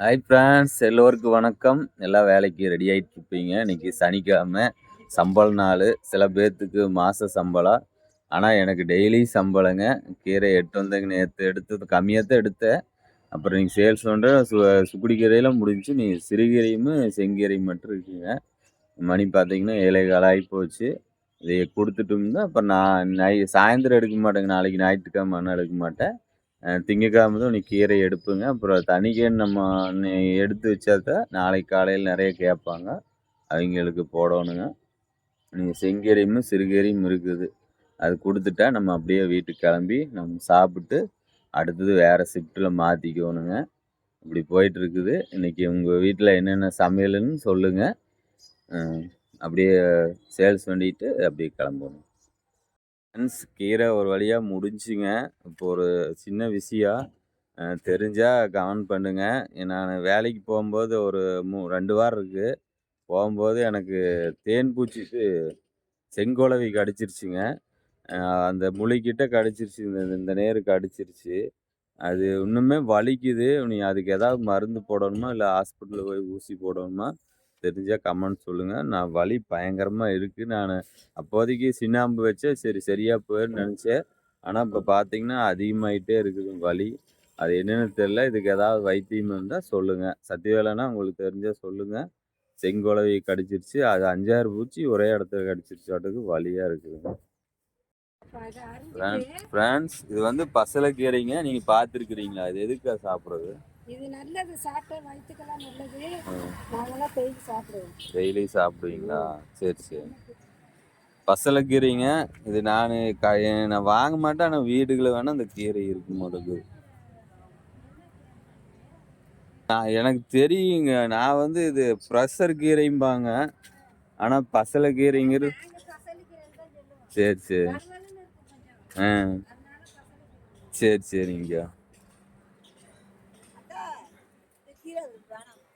Hi friends எல்லோருக்கும் வணக்கம். எல்லாம் வேலைக்கு ரெடி ஆகிட்டு இருப்பீங்க இன்னைக்கு சனிக்கிழமை சம்பள நாள். சில பேர்த்துக்கு மாத சம்பளம் ஆனால் எனக்கு டெய்லி சம்பளங்க. கீரை எட்டு வந்தங்க நேற்று எடுத்தது கம்மியாக தான் எடுத்தேன். அப்புறம் நீங்கள் சேல்ஸ் பண்ணுற சு சுக்குடி கீரையெல்லாம் முடிஞ்சு நீ சிறுகீரையும் செங்கீரையும் மட்டும் இருக்குங்க. மணி பார்த்தீங்கன்னா ஏழை காலம் ஆகி போச்சு. இதை கொடுத்துட்டோம்னா அப்புறம் நான் நை சாயந்தரம் எடுக்க மாட்டேங்க. நாளைக்கு ஞாயிற்றுக்கிழமை எடுக்க மாட்டேன். திங்கக்கிழமதும் தான் இன்னைக்கு கீரை எடுப்புங்க. அப்புறம் தனிக்கீரை நம்ம எடுத்து வச்சா தான் நாளைக்கு காலையில் நிறைய கேட்பாங்க. அவங்களுக்கு போடணுங்க. நீங்கள் செங்கீரையும் சிறுகீரையும் இருக்குது. அது கொடுத்துட்டா நம்ம அப்படியே வீட்டுக்கு கிளம்பி நம்ம சாப்பிட்டு அடுத்தது வேறு ஷிஃப்ட்டில் மாற்றிக்கணுங்க இப்படி போயிட்டுருக்குது. இன்றைக்கி இன்னைக்கு உங்கள் வீட்டில் என்னென்ன சமையல்னு சொல்லுங்கள் அப்படியே சேல்ஸ் பண்ணிட்டு அப்படியே கிளம்பணும். ஃப்ரெண்ட்ஸ் கீரை ஒரு வழியாக முடிஞ்சுங்க. இப்போ ஒரு சின்ன விஷயம் தெரிஞ்சால் தெரிஞ்சா கமெண்ட் நான் வேலைக்கு போகும்போது ஒரு மூ ரெண்டு வாரம் இருக்குது போகும்போது எனக்கு தேன் பூச்சிட்டு செங்கோலவி கடிச்சிருச்சுங்க. அந்த முளிக்கிட்ட கடிச்சிருச்சு. இந்த இந்த நேருக்கு அடிச்சிருச்சு அது இன்னுமே வலிக்குது. நீ அதுக்கு ஏதாவது மருந்து போடணுமா? இல்லை ஹாஸ்பிட்டலில் போய் ஊசி போடணுமா? தெரிஞ்சால் கமெண்ட் சொல்லுங்கள் நான் வலி பயங்கரமாக இருக்குது நான் அப்போதைக்கு சின்னாம்பு வச்சேன் சரி சரியாக போயிடும்னு நினச்சேன். ஆனால் இப்போ பார்த்தீங்கன்னா அதிகமாயிட்டே இருக்குது வலி. அது என்னென்னு தெரில இதுக்கு ஏதாவது வைத்தியம் இருந்தால் சொல்லுங்கள் சத்தியவேலைனா உங்களுக்கு தெரிஞ்சால் சொல்லுங்கள் செங்கோலவி கடிச்சிருச்சு. அது அஞ்சாறு பூச்சி ஒரே இடத்துல கடிச்சிருச்சாட்டுக்கு வலியாக இருக்குதுங்க ஃப்ரெண்ட்ஸ் இது வந்து பசலைக்கீரைங்க நீங்கள் பார்த்துருக்குறீங்களா இது எதுக்கு சாப்பிட்றது? இது நல்லது சாப்பிட்டா வயிற்றுக்கெல்லாம் நல்லது. நாங்களாம் டெய்லி சாப்பிடுவோம். டெய்லி சாப்பிடுவீங்களா? சரி சரி. பசலைக்கீரைங்க. இது நான் க நான் வாங்க மாட்டேன் ஆனால் வீடுகளில் வேணால் அந்த கீரை இருக்கும் முதல்ல நான் எனக்கு தெரியுங்க. நான் வந்து இது ப்ரெஷர் கீரைம்பாங்க. ஆனால் தான் சொல்லுவோம். சரி சரி. ஆ. சரி சரிங்க. Chân.